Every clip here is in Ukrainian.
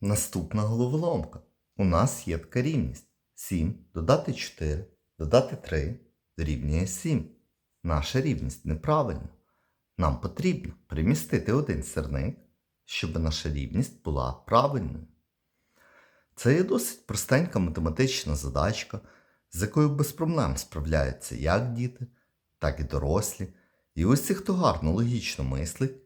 Наступна головоломка. У нас є така рівність. 7 додати 4, додати 3 дорівнює 7. Наша рівність неправильна. Нам потрібно перемістити один сірник, щоб наша рівність була правильною. Це є досить простенька математична задачка, з якою без проблем справляються як діти, так і дорослі. І усі, хто гарно логічно мислить,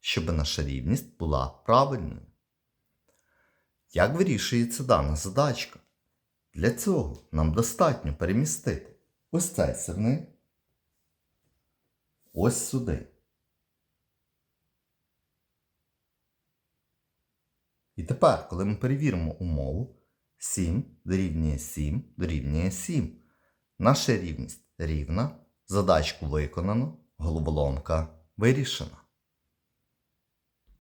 щоб наша рівність була правильною. Як вирішується дана задачка? Для цього нам достатньо перемістити ось цей сирник ось сюди. І тепер, коли ми перевіримо умову, 7 дорівнює 7 дорівнює 7. Наша рівність рівна, задачку виконано, головоломка вирішена.